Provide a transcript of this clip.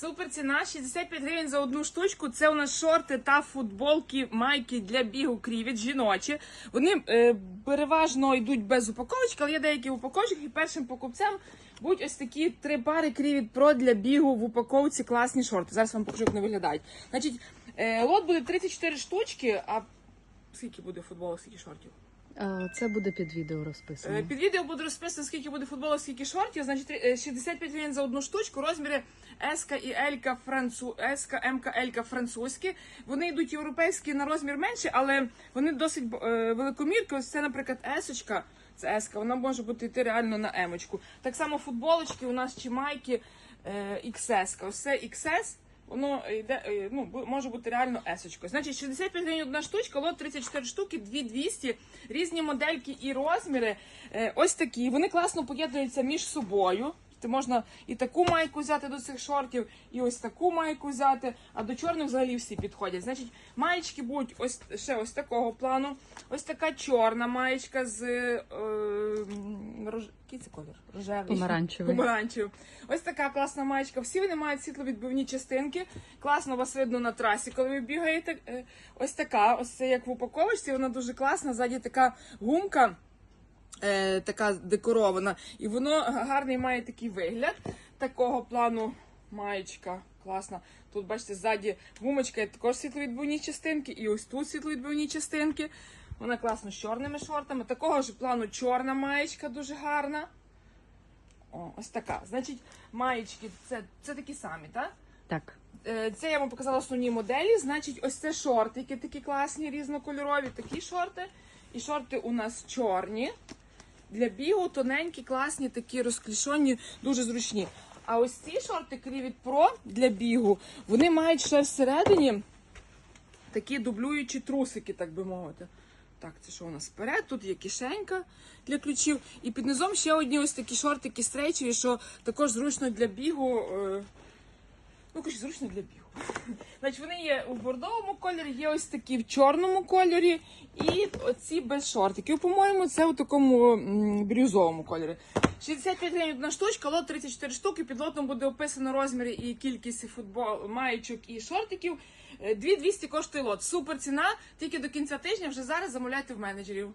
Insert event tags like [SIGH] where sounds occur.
Супер ціна 65 гривень за одну штучку. Це у нас шорти та футболки, майки для бігу крівіт, жіночі. Вони е, переважно йдуть без упаковочки, але є деякі упаковочки. І першим покупцям будуть ось такі три пари крівіт про для бігу в упаковці класні шорти. Зараз вам покажу, як вони виглядають. Значить, е, лот буде 34 штучки, а скільки буде футболок, скільки шортів? А, Це буде під відео Е, розписано. Під відео буде розписано, скільки буде футболок, скільки шортів. Значить, е, 65 гривень за одну штучку. Розміри S і L францу... S, M, L французькі. Вони йдуть європейські на розмір менше, але вони досить е, великомірки. Ось це, наприклад, S, це S, вона може бути йти реально на M. Так само футболочки у нас чи майки е, XS. Ось це XS. Воно йде, е, ну, може бути реально есочкою. Значить, 65 гривень одна штучка, лот 34 штуки, 2200, різні модельки і розміри. Е, ось такі. Вони класно поєднуються між собою. Ти можна і таку майку взяти до цих шортів, і ось таку майку взяти, а до чорних взагалі всі підходять. Значить, маєчки будуть ось ще ось такого плану. Ось така чорна маєчка з е, рож... який це колір? Рожевий. Помаранчевий. Помаранчевий. Ось така класна маєчка. Всі вони мають світловідбивні частинки. Класно вас видно на трасі, коли ви бігаєте. Е, Ось така, ось це як в упаковочці, вона дуже класна. Ззаді така гумка. Е, така декорована, і воно гарний має такий вигляд. Такого плану маєчка. Класна. Тут, бачите, ззаді гумочка є також світловідбивні частинки, і ось тут світловідбивні частинки. Вона класно з чорними шортами. Такого ж плану чорна маєчка дуже гарна. О, ось така. Значить, маєчки це, це такі самі, так? Так. Е, Це я вам показала основні моделі. Значить, ось це шортики такі класні, різнокольорові, такі шорти. І шорти у нас чорні. Для бігу тоненькі, класні, такі розклішені, дуже зручні. А ось ці шорти Crivit Pro для бігу, вони мають ще всередині такі дублюючі трусики, так би мовити. Так, це що у нас вперед? Тут є кишенька для ключів. І під низом ще одні ось такі шортики стрейчеві, що також зручно для бігу. е, Ну, коротше, зручно для бігу. [LAUGHS] Значить, вони є у бордовому кольорі, є ось такі в чорному кольорі, і оці без шортиків. По-моєму, це у такому брюзовому кольорі. 65 гривень одна штучка, лот 34 штуки. Під лотом буде описано розміри і кількість футбол, маєчок і шортиків. Е, 2200 коштує лот. Супер ціна. Тільки до кінця тижня вже зараз замовляйте в менеджерів.